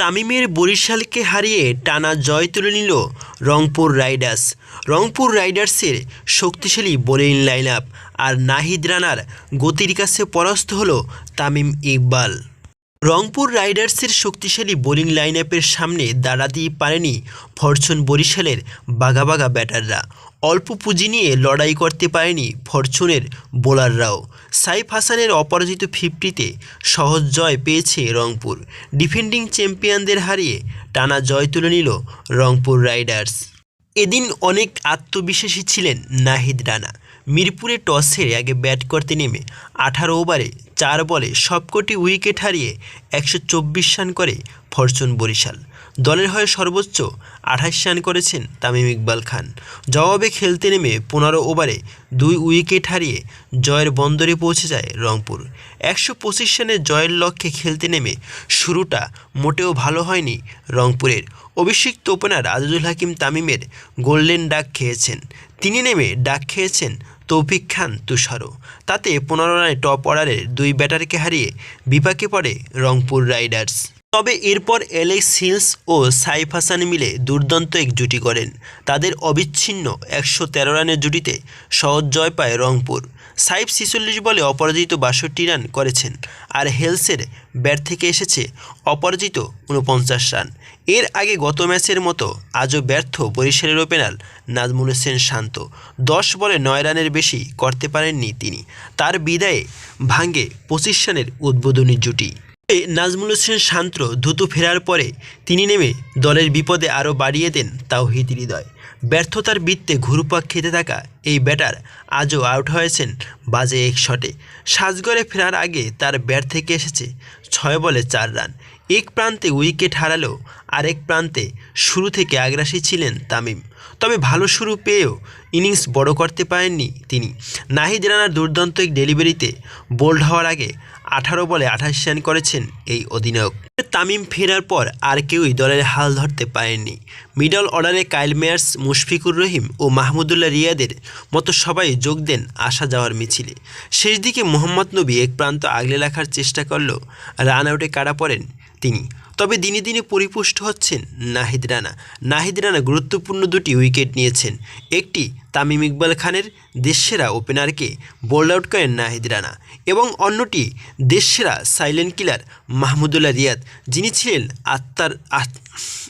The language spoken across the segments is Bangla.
তামিমের বরিশালকে হারিয়ে টানা জয় তুলে নিল রংপুর রাইডার্স। রংপুর রাইডার্সের শক্তিশালী বোলিং লাইন আপ আর নাহিদ রানার গতির কাছে পরাস্ত হল তামিম ইকবাল। রংপুর রাইডার্সের শক্তিশালী বোলিং লাইন আপের সামনে দাঁড়াতেই পারেনি ফরচুন বরিশালের বাঘা ব্যাটাররা। অল্প পুঁজি নিয়ে লড়াই করতে পারেনি ফরচুনের বোলাররাও। সাইফ হাসানের অপরাজিত ফিফটিতে সহজ জয় পেয়েছে রংপুর। ডিফেন্ডিং চ্যাম্পিয়নদের হারিয়ে টানা জয় তুলে নিল রংপুর রাইডার্স। এদিন অনেক আত্মবিশ্বাসী ছিলেন নাহিদ রানা। মিরপুরে টস হেরে আগে ব্যাট করতে নেমে আঠারো ওভারে চার বলে সবকটি উইকেট হারিয়ে একশো চব্বিশ রান করে ফরচুন বরিশাল। দলের হয়ে সর্বোচ্চ আঠাশ রান করেছেন তামিম ইকবাল খান। জবাবে খেলতে নেমে পনেরো ওভারে দুই উইকেট হারিয়ে জয়ের বন্দরে পৌঁছে যায় রংপুর। একশো পঁচিশ রানের জয়ের লক্ষ্যে খেলতে নেমে শুরুটা মোটেও ভালো হয়নি রংপুরের। অভিষিক্ত ওপেনার আজিজুল হাকিম তামিমের গোল্ডেন ডাক খেয়েছেন। তিনি নেমে ডাক খেয়েছেন তৌফিক খান তুষারও। তাতে পনেরো রানে টপ অর্ডারের দুই ব্যাটারকে হারিয়ে বিপাকে পড়ে রংপুর রাইডার্স। তবে এরপর এলেক্স হিলস ও সাইফ হাসান মিলে দুর্দান্ত এক জুটি করেন। তাদের অবিচ্ছিন্ন একশো তেরো রানের জুটিতে সহজ জয় পায় রংপুর। সাইফ ছিচল্লিশ বলে অপরাজিত বাষট্টি রান করেছেন আর হেলসের ব্যাট থেকে এসেছে অপরাজিত উনপঞ্চাশ রান। এর আগে গত ম্যাচের মতো আজও ব্যর্থ বরিশালের ওপেনার নাজমুল হোসেন শান্ত। দশ বলে নয় রানের বেশি করতে পারেননি তিনি। তার বিদায়ে ভাঙ্গে পঁচিশ রানের উদ্বোধনী জুটি। নাজমুল হোসেন শান্ত দ্রুত ফেরার পরে তিনি নেমে দলের বিপদে আরও বাড়িয়ে দেন তাওহিদ হৃদয়। ব্যর্থতার বৃত্তে ঘুরপাক খেতে থাকা এই ব্যাটার আজও আউট হয়েছেন বাজে এক শটে। সাজগড়ে ফেরার আগে তার ব্যাট থেকে এসেছে ছয় বলে চার রান। এক প্রান্তে উইকেট হারালেও আরেক প্রান্তে শুরু থেকে আগ্রাসী ছিলেন তামিম। তবে ভালো শুরু পেয়েও ইনিংস বড় করতে পারেননি তিনি। নাহিদ রানার দুর্দান্ত এক ডেলিভারিতে বোল্ড হওয়ার আগে আঠারো বলে আঠাশ রান করেছেন এই অধিনায়ক। তামিম ফেরার পর আর কেউই দলের হাল ধরতে পারেননি। মিডল অর্ডারে কাইল মেয়ার্স, মুশফিকুর রহিম ও মাহমুদুল্লাহ রিয়াদের মতো সবাই যোগ দেন আসা যাওয়ার মিছিলে। শেষ দিকে মোহাম্মদ নবী এক প্রান্ত আগলে রাখার চেষ্টা করলেও রান আউটে কাটা পড়েন তিনি। তবে দিনে দিনে পরিপুষ্ট হচ্ছেন নাহিদ রানা। নাহিদ রানা গুরুত্বপূর্ণ দুটি উইকেট নিয়েছেন। একটি তামিম ইকবাল খানের দেশসেরা ওপেনারকে বোল্ড আউট করেন নাহিদ রানা এবং অন্যটি দেশসেরা সাইলেন্ট কিলার মাহমুদুল্লাহ রিয়াদ, যিনি ছিলেন আত্মার আস-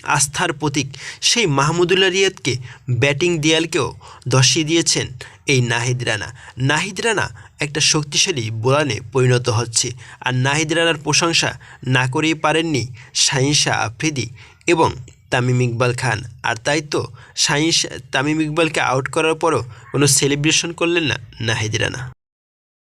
আস্থার প্রতীক। সেই মাহমুদুল্লাহ রিয়াদকে ব্যাটিং দেয়ালকেও ধসিয়ে দিয়েছেন এই নাহিদ রানা। নাহিদ রানা একটা শক্তিশালী বোলানে পরিণত হচ্ছে। আর নাহিদ রানার প্রশংসা না করেই পারেননি শাহিনশা আফ্রিদি এবং তামিম ইকবাল খান। আর তাই তো শাহিন তামিম ইকবালকে আউট করার পরও কোনো সেলিব্রেশন করলেন না নাহিদ রানা।